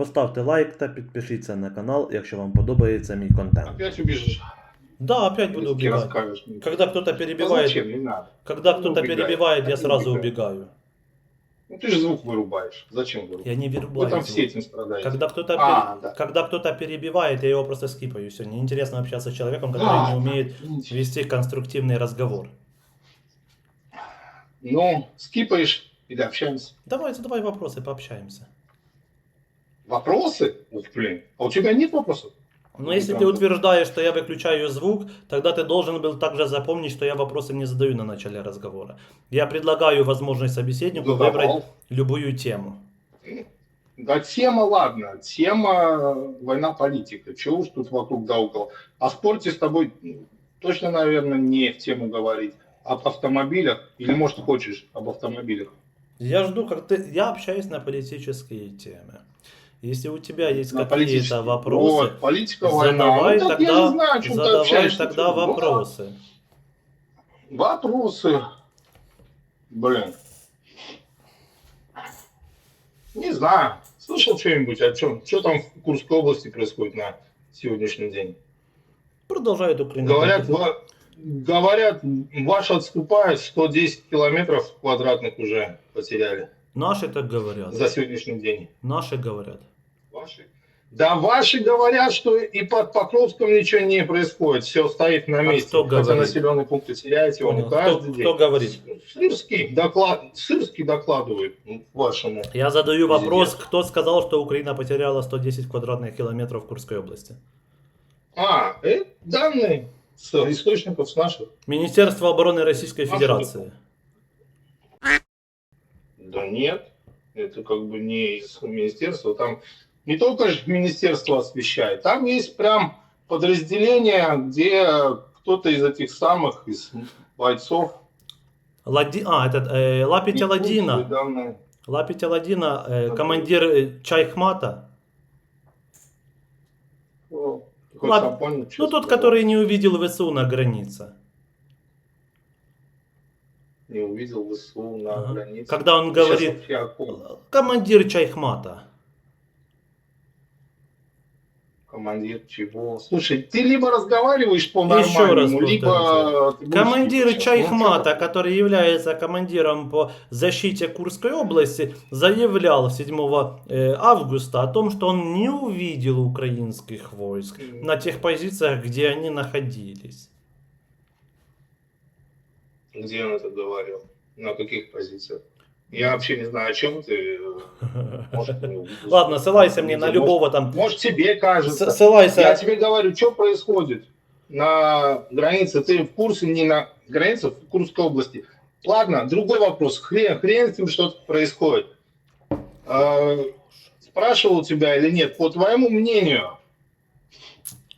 Поставте лайк та підпишіться на канал, якщо вам подобається мій контент. Опять убежишь. Да, опять буду Ты убегать. расскажешь мне. Когда кто-то Да перебивает, зачем, не надо. когда Ну, кто-то убегай. перебивает, я Один сразу убегай. убегаю. Ну ты же звук вырубаешь. Зачем вырубать? Я не Вы вырубаю. там звук. все этим страдаете. Когда кто-то А, пер- да. когда кто-то перебивает, я его просто скипаю. Все, неинтересно общаться с человеком, который А. не умеет Ничего. вести конструктивный разговор. Ну, скипаешь или общаемся. Давай, задавай вопросы, пообщаемся. Вопросы? Ух, блин. А у тебя нет вопросов? Но если да. ты утверждаешь, что я выключаю звук, тогда ты должен был также запомнить, что я вопросы не задаю на начале разговора. Я предлагаю возможность собеседнику Задавал. выбрать любую тему. Да тема, ладно. Тема война политика. Чего уж тут вокруг да около. О спорте с тобой ну, точно, наверное, не в тему говорить. Об автомобилях. Или, может, хочешь об автомобилях? Я жду, как ты... Я общаюсь на политические темы. Если у тебя есть какие-то вопросы, Вот, политика, война. задавай Ну, так я тогда, не знаю, задавай общаешься. тогда Чё? Ну, вопросы. Вопросы. Блин. Не знаю. Слышал что-нибудь о чем? Что там в Курской области происходит на сегодняшний день? Продолжает Украина. Говорят, ва- говорят, ваш отступает 110 километров квадратных уже потеряли Наши так говорят. за сегодняшний день. Наши говорят. Ваши? Да ваши говорят, что и под Покровском ничего не происходит, все стоит на месте. кто Хотя говорит? населенные пункты теряете он Понял. каждый Кто- день. кто говорит? Сырский, доклад... Сырский докладывает ну, вашему. Я задаю вопрос, Президент. кто сказал, что Украина потеряла 110 квадратных километров в Курской области? А, это данные с источников с наших. Министерство обороны Российской Наши Федерации. Да нет, это как бы не из министерства. Там не только же министерство освещает, там есть прям подразделение, где кто-то из этих самых из бойцов. Лади... А, этот э, Лапить Аладдина. Лапить Аладдина, э, командир э, Чайхмата. О, что Ну, тот, который не увидел ВСУ на границе. не увидел ВСУ на Ага. границе. Когда он говорит, командир Чайхмата. Командир чего? Слушай, ты либо разговариваешь по-нормальному, либо... Командир. Чайхмата, который является командиром по защите Курской области, заявлял 7 э, августа о том, что он не увидел украинских войск на тех позициях, где они находились. Где он это говорил? На каких позициях? Я вообще не знаю, о чем ты. Может, не увидел. Ладно, ссылайся мне на Может, любого там. Может, тебе кажется. Ссылайся. Я тебе говорю, что происходит на границе. Ты в курсе не на границе в Курской области. Ладно, другой вопрос. Хрен, хрен с ним что-то происходит. А, спрашивал тебя или нет? По твоему мнению,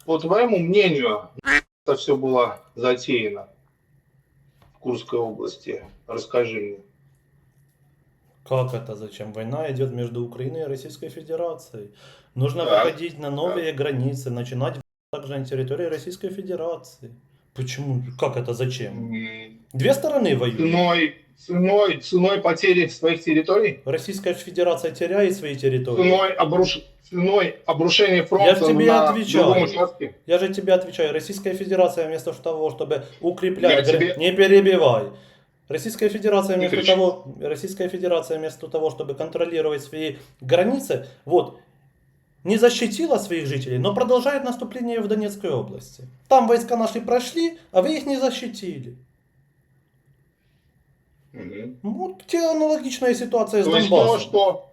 по твоему мнению, это все было затеяно в Курской области. Расскажи мне. Как это? Зачем? Война идет между Украиной и Российской Федерацией. Нужно Так. выходить на новые границы, начинать также на территории Российской Федерации. Почему? Как это? Зачем? Две стороны воюют. Ценой, ценой, ценой потери своих территорий? Российская Федерация теряет свои территории. ценой, обруш... ценой обрушения Я фронта ж тебе на отвечаю. Я же тебе отвечаю, Российская Федерация вместо того, чтобы укреплять... Я гра- тебе- Не перебивай. Российская Федерация вместо того, Российская Федерация вместо того, чтобы контролировать свои границы, вот, не защитила своих жителей, но продолжает наступление в Донецкой области. Там войска наши прошли, а вы их не защитили. Мгм. Вот те аналогичная ситуация с То есть то, Донбассом. что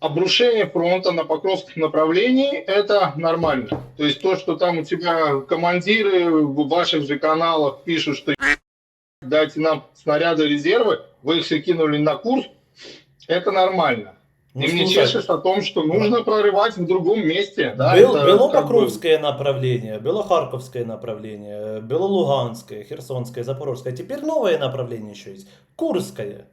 обрушение фронта на Покровском направлении, это нормально. То есть то, что там у тебя командиры в ваших же каналах пишут, что дайте нам снаряды резервы, вы их все кинули на курс, это нормально. Ну, И мне чешешь о том, что нужно прорывать в другом месте. Да, Был- это было как бы- Покровское направление, было Харьковское направление, было Луганское, Херсонское, Запорожское. Теперь новое направление еще есть. Курское.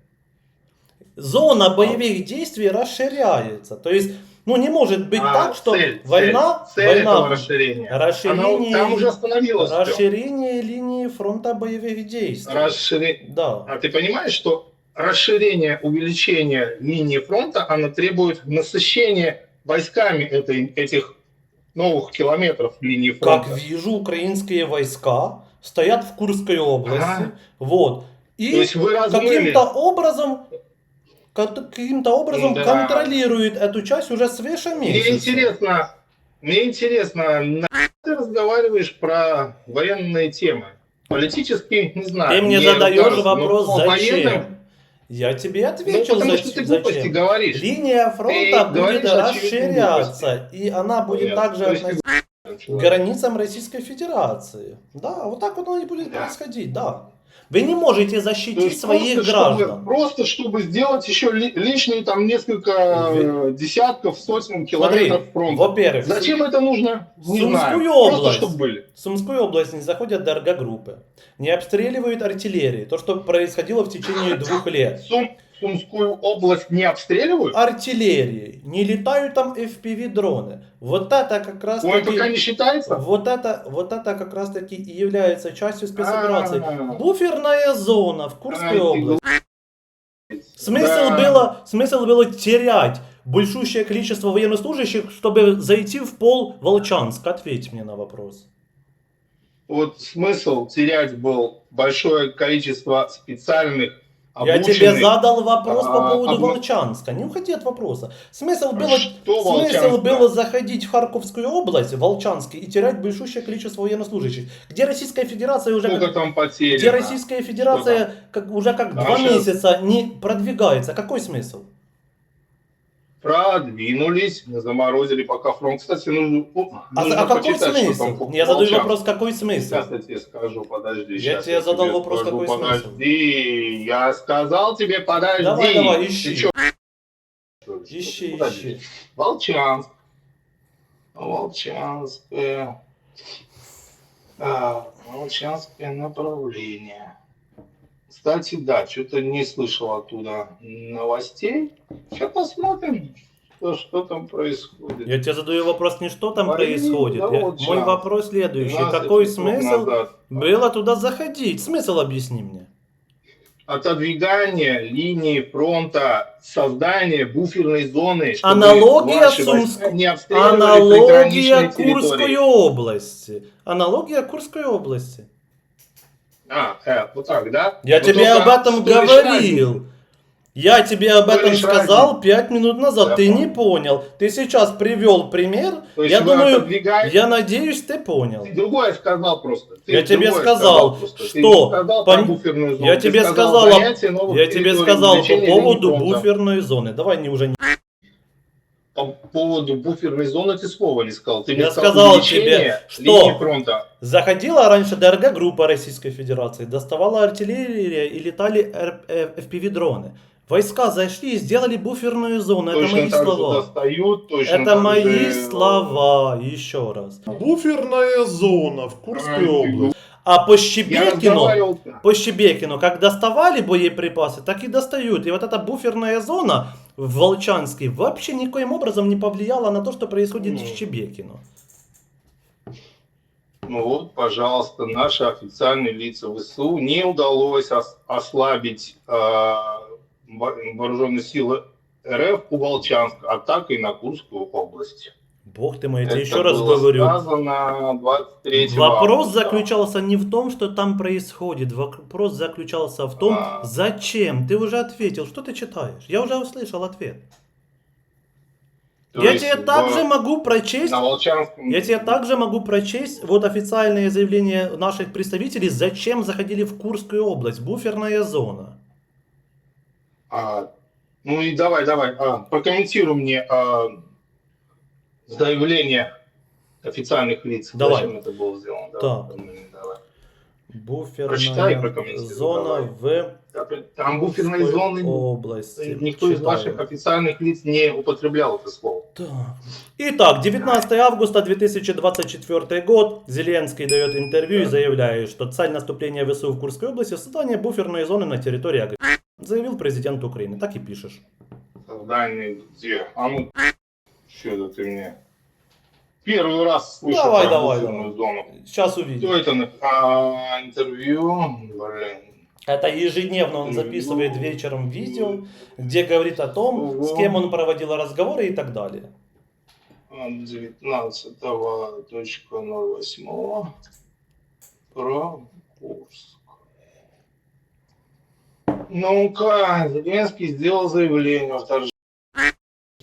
Зона боевых действий расширяется. То есть, ну не может быть А, так, что цель, война, цель, цель война, расширения. расширение, Оно там уже остановилось. расширение линии фронта боевых действий. Расшири- Да. А ты понимаешь, что расширение, увеличение линии фронта, оно требует насыщения войсками этой, этих новых километров линии фронта? Как вижу, украинские войска стоят в Курской области. Ага. Вот. И каким-то образом каким-то образом Да. контролирует эту часть уже свыше Мне месяца. интересно, мне интересно, на ты разговариваешь про военные темы? Политически, не знаю. Ты мне не задаешь вопрос, по зачем? военным, Я тебе Ну, ответил, потому зачем. что ты глупости зачем. говоришь. Линия фронта Ты будет расширяться, и она будет Понятно. также относиться к границам Российской Федерации. Да, вот так вот оно и будет Да. происходить, да. Вы не можете То защитить есть своих просто, граждан. Чтобы, просто чтобы сделать еще ли- лишние там несколько э, десятков, сотен Смотри, километров фронта. во-первых, Зачем это нужно? Не Сумскую знаю. область. Просто чтобы были. в Сумскую область не заходят ДРГ-группы, не обстреливают артиллерии, то, что происходило в течение двух лет. Сум- Сумскую область не обстреливают? Артиллерии, не летают там FPV-дроны. Вот это как раз Ой, пока таки... не считается? Вот это, вот это как раз таки и является частью спецоперации. А. Буферная зона в Курской Ай, ты области. Смысл, Да. было, смысл было терять большущее количество военнослужащих, чтобы зайти в пол Волчанск. Ответь мне на вопрос. Вот смысл терять был большое количество специальных Я тебе задал вопрос по а, поводу обма- Волчанска. Не уходи от вопроса. Смысл было, Что смысл Волчанск? было заходить в Харьковскую область, в Волчанске, и терять большущее количество военнослужащих. Где Российская Федерация уже... Сколько там потерь? Где Российская Федерация как, уже как Да, два щас. месяца не продвигается. Какой смысл? Продвинулись, заморозили пока фронт. Кстати, нужно, ну, А, нужно а какой смысл? там Я задаю вопрос, какой смысл? Сейчас я тебе скажу, подожди. Я щас тебе задал вопрос, скажу, какой смысл? Подожди, я сказал тебе, подожди. Давай, давай, Ты ищи. чё? Ищи, Подожди. ищи. Волчанск. Волчанское. А, Волчанское направление. Кстати, да, что-то не слышал оттуда новостей. Сейчас посмотрим, что, что там происходит. Я тебе задаю вопрос не что там Блин, происходит. да вот мой вопрос следующий. 12 Какой смысл назад. было туда заходить? Смысл объясни мне. Отодвигание линии фронта, создание буферной зоны. Аналогия Сумск- Аналогия Курской территории. области. Аналогия Курской области. А, э, вот так, да? Я Ну, тебе об этом говорил. Я тебе об этом сказал пять минут назад. Я ты понял. не понял. Ты сейчас привел пример. То Я думаю, отодвигаете- я надеюсь, ты понял. Ты другое сказал просто. Ты Я тебе сказал. Ты что сказал пон- Я ты тебе сказал сказал, я тебе сказал по поводу буферной зоны. Давай не уже не. По поводу буферной зоны ты слова не сказал. Ты мне Я сказал тебе, что- фронта. Заходила раньше ДРГ-группа Российской Федерации, доставала артиллерия и летали FPV-дроны. Войска зашли и сделали буферную зону. Это Точно мои так же слова. достают, точно Это так мои же- слова. Еще раз. Буферная зона в Курской Ай, области. А по Щебекину, по Щебекину, как доставали боеприпасы, так и достают. И вот эта буферная зона в Волчанске вообще никоим образом не повлияла на то, что происходит Ну. в Щебекину. Ну вот, пожалуйста, наши официальные лица ВСУ не удалось ос- ослабить э, во- вооруженные силы РФ у Волчанска атакой на Курскую область. Бог ты мой, я тебе еще раз говорю. сказано 23 Вопрос августа. заключался не в том, что там происходит. Вопрос заключался в том, А. зачем. Ты уже ответил. Что ты читаешь? Я уже услышал ответ. То я есть тебе также могу прочесть. на Волчанском... Я тебе также могу прочесть вот официальное заявление наших представителей, зачем заходили в Курскую область, буферная зона. А, ну и давай, давай, а, прокомментируй мне а, заявление официальных лиц. Давай. Зачем это было сделано? Так. Давай, давай. Буферная Прочитай, зона в Там буферной зоны области. никто из Читаю. ваших официальных лиц не употреблял это слово. Так. Итак, 19 августа 2024 год. Зеленский дает интервью и заявляет, что цель наступления ВСУ в Курской области – создание буферной зоны на территории агрессора. Заявил президент Украины. Так и пишешь. Создание где? А ну, что это ты мне? Первый раз слышу Давай, про давай, буферную зону. Сейчас увидим. Кто это? на- А, интервью? Блин. Это ежедневно он записывает вечером видео, где говорит о том, с кем он проводил разговоры и так далее. 19.08 про Курск. Ну-ка, Зеленский сделал заявление о вторжении.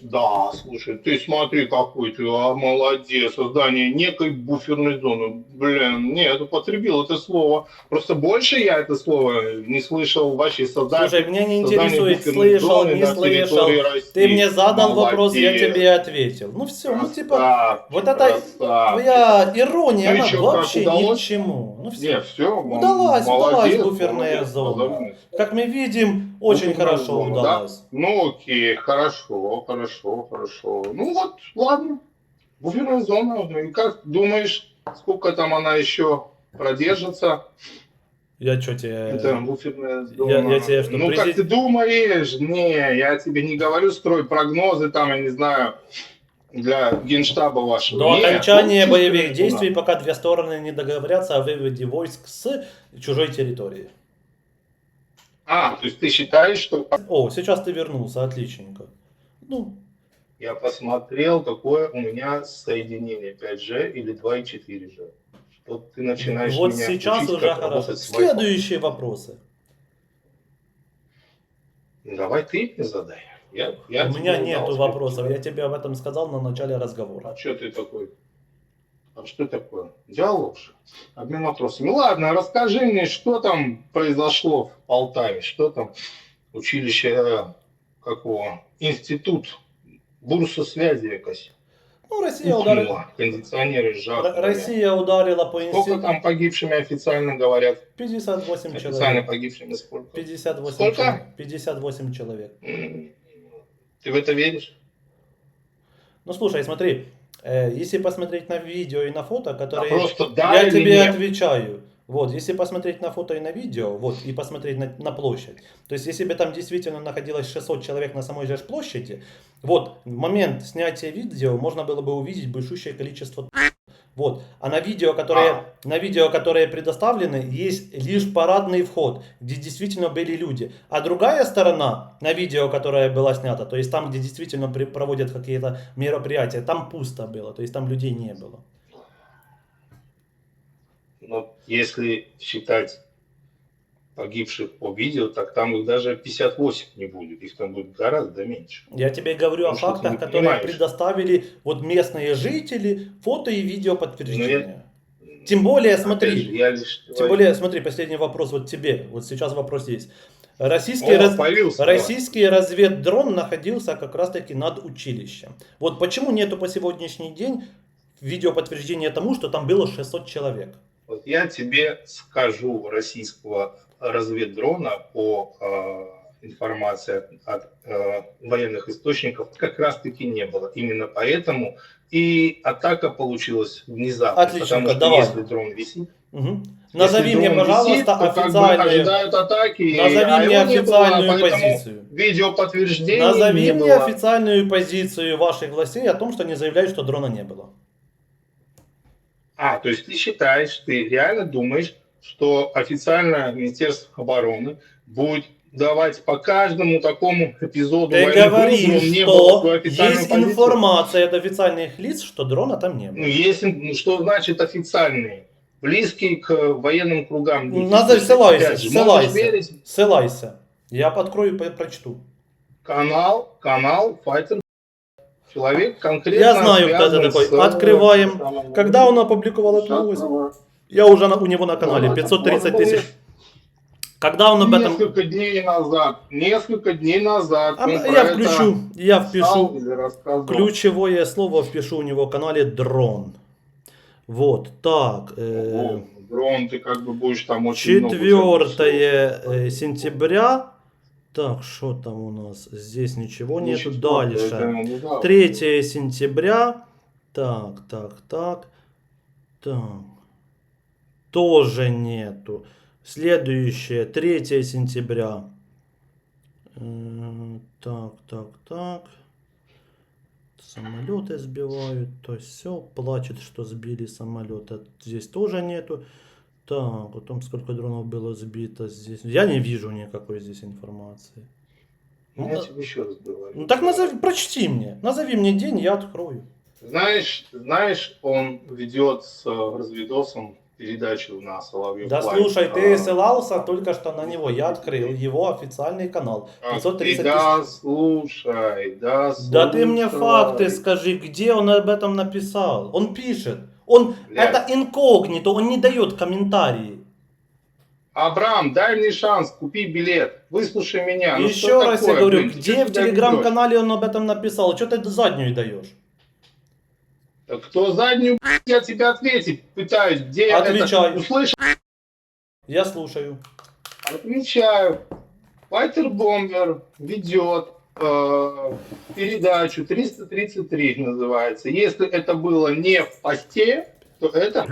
Да, слушай, ты смотри, какой ты, а, молодец, создание некой буферной зоны. Блин, нет, употребил это слово. Просто больше я это слово не слышал вообще создать. Слушай, меня не создание интересует, слышал, не слышал. России. Ты мне задал вопрос, я Молодец. тебе ответил. Ну все, ну типа, вот это красавчик. твоя ирония, Ну она чё, вообще ни к чему. Ну все. Не, все, Удалась, удалась молодец, буферная молодец, зона. молодец. Как мы видим, очень Буферная хорошо да? удалось. Ну окей, хорошо, хорошо, хорошо. Ну вот, ладно. Буферная зона. Ну и как думаешь, сколько там она еще продержится? Я что тебе... Это буферная зона. Э, я тебе что, ну президент- как ты думаешь? Не, я тебе не говорю строй прогнозы там, я не знаю, для генштаба вашего. До Нет, окончания ну, боевых действий, пока две стороны не договорятся о выводе войск с чужой территории. А, то есть ты считаешь, что О, сейчас ты вернулся, отличненько. Ну, Я посмотрел, какое у меня соединение 5G или 2,4G. Что ты начинаешь вот меня сейчас учить, уже хорошо. Следующие вопросы. Давай ты мне задай. Я, я У меня нету вопросов, я тебе об этом сказал на начале разговора. А что ты такой? А что такое? Диалог же. Обмен вопросами. Ладно, расскажи мне, что там произошло в Полтаве, что там училище э, какого? Институт бурса связи якось. Ну, Россия ударила. Кондиционеры жарко. Россия ударила по Сколько институту там погибшими официально говорят? 58 Официально человек. погибшими сколько? 58 Сколько? человек. 58 человек. Ты в это веришь? Ну слушай, смотри, если посмотреть на видео и на фото, А которые просто да я тебе нет? отвечаю. Вот, если посмотреть на фото и на видео, вот, и посмотреть на, на площадь. То есть, если бы там действительно находилось 600 человек на самой же площади, вот, в момент снятия видео можно было бы увидеть большущее количество вот. А на видео, которые, А. на видео, которые предоставлены, есть лишь парадный вход, где действительно были люди. А другая сторона, на видео, которое было снято, то есть там, где действительно проводят какие-то мероприятия, там пусто было, то есть там людей не было. Но если считать погибших по видео, так там их даже 58 не будет, их там будет гораздо меньше. Я тебе говорю о что ты фактах, которые понимаешь. предоставили вот местные жители, фото и видео подтверждения. Ну, Тем более, смотри, же, я лишь тем более, смотри, последний вопрос вот тебе. Вот сейчас вопрос есть. Российский, О, раз- появился, да. российский разведдрон находился как раз-таки над училищем. Вот почему нету по сегодняшний день видео подтверждения тому, что там было 600 человек. Вот я тебе скажу российского разведдрона по э, информации от, э, военных источников как раз-таки не было. Именно поэтому и атака получилась внезапно. Отлично, потому что давай. если дрон висит, если Назови мне, дрон пожалуйста, висит, то как бы официальную, ожидают атаки. назови а мне было, официальную поэтому позицию. Видео подтверждений Назови не мне было. официальную позицию ваших властей о том, что они заявляют, что дрона не было. А, то есть ты считаешь, ты реально думаешь, что официальное Министерство обороны будет давать по каждому такому эпизоду Ты военных говоришь, действий, не было что есть позицию? информация от официальных лиц, что дрона там не Ну, было. есть, ин- ну, что значит официальные? Близкие к военным кругам. Ну, надо ссылайся, ссылайся. Ссылайся. Я открою и по- прочту. Канал, канал Fighting. Человек конкретно Я знаю, кто это такой. с- Открываем. Когда он опубликовал эту новость? Я уже на- у него на канале Ну, 530 может, тысяч. Когда он об этом... Несколько дней назад, несколько дней назад. А, Я включу, я впишу ключевое слово, впишу у него в канале дрон. Вот, так. э, дрон, ты как бы будешь там очень много всего 4 э, сентября. Так, что там у нас? Здесь ничего Не нету. Дальше. это недавно. 3 сентября. Так, так, так. Так. Тоже нету. Следующее, 3 сентября. Э, Так, так, так. Самолеты сбивают, то все. Плачет, что сбили самолеты. Здесь тоже нету. Так, о том, сколько дронов было сбито здесь. Я не вижу никакой здесь информации. Ну, Я тебе еще раз говорю. Ну так назови, прочти мне. Назови мне день, я открою. Знаешь, знаешь, он ведет с э, разведосом передачу на Соловьев. Да Лайв. слушай, ты А, ссылался только что на него. Я открыл его официальный канал. а, 530 ты Да, слушай, да, Да ты мне слушай. факты скажи, где он об этом написал? Он пишет. Он Блядь. это инкогнито, он не дает комментарии. Абрам, дай мне шанс, купи билет, выслушай меня. Ну Еще раз я такое, говорю, блин, где в телеграм-канале он об этом написал? Что ты заднюю даешь? Так Кто заднюю, я тебе ответить пытаюсь, где я Отвечай. это услышал, Я слушаю. отвечаю. Файтер Бомбер ведет э, передачу 333 называется. Если это было не в посте, то это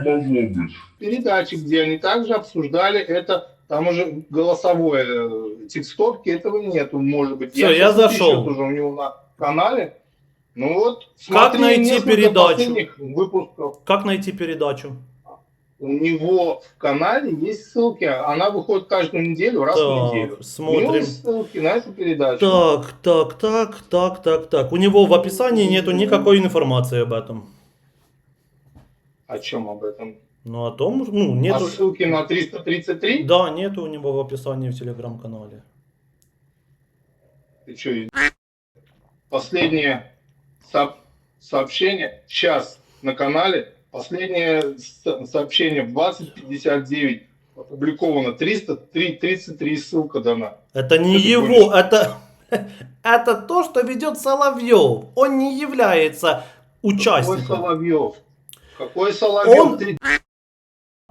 передачи, где они также обсуждали это. Там уже голосовое, э, текстовки этого нету, может быть. Всё, я напишу зашел. Тоже у него на канале. Ну вот, Как смотри найти несколько передачу? выпусков. Как найти передачу? У него в канале есть ссылки. Она выходит каждую неделю, раз в неделю. Так, У него смотрим. есть ссылки на эту передачу. Так, так, так, так, так, так. У него в описании нету никакой информации об этом. О чем об этом? Ну, о том, ну, А нету... ссылки на 333? Да, нету у него в описании в телеграм-канале. Ты что, последнее сообщение сейчас на канале. Последнее сообщение в 2059 опубликовано 303, 33 ссылка дана. Это не Это его, больше. это... Это то, что ведет Соловьев. Он не является Какой участником. Соловьев? Какой Соловьев? Он-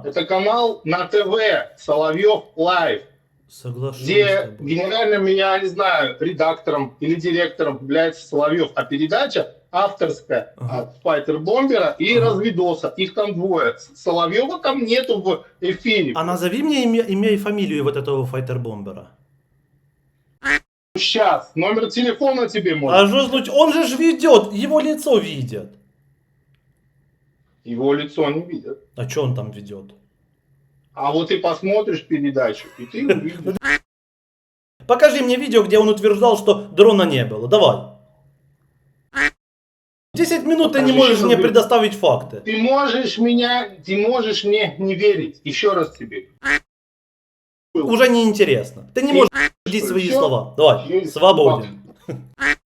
Это канал на ТВ Соловьев Лайв, Соглашусь. где с тобой. генеральным, я не знаю, редактором или директором является Соловьев, а передача авторская Ага. от Файтер Бомбера и Ага. Разведоса. Их там двое. Соловьева там нету в эфире. А назови мне имя, имя и фамилию вот этого файтер-бомбера. Сейчас. Номер телефона тебе можно. А что случилось? Он же ж ведет, его лицо видят. Его лицо не видят. А что он там ведет? А вот ты посмотришь передачу, и ты увидишь. Покажи мне видео, где он утверждал, что дрона не было. Давай. 10 минут ты не можешь мне предоставить факты. Ты можешь меня, ты можешь мне не верить. Еще раз тебе. Уже не интересно. Ты не можешь подтвердить свои слова. Давай, свободен.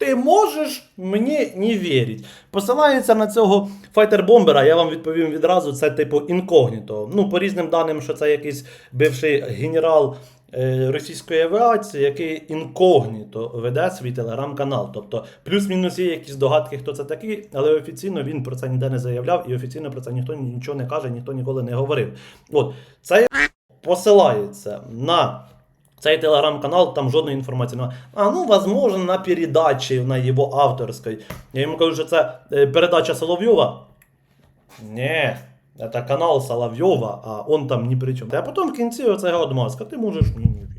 Ти можеш мені не вірити. Посилається на цього файтер-бомбера, я вам відповім відразу, це типу інкогніто. Ну, по різним даним, що це якийсь бивший генерал е, російської авіації, який інкогніто веде свій телеграм-канал. Тобто, плюс-мінус є якісь догадки, хто це такий, але офіційно він про це ніде не заявляв, і офіційно про це ніхто нічого не каже, ніхто ніколи не говорив. От, це посилається на цей телеграм-канал, там жодної інформації немає. А ну, возможно, на передачі на його авторській. Я йому кажу, що це е, передача Соловйова. Ні, це канал Соловйова, а он там ні при чому. А потім в кінці оцього отмазка. Ти можеш вірити.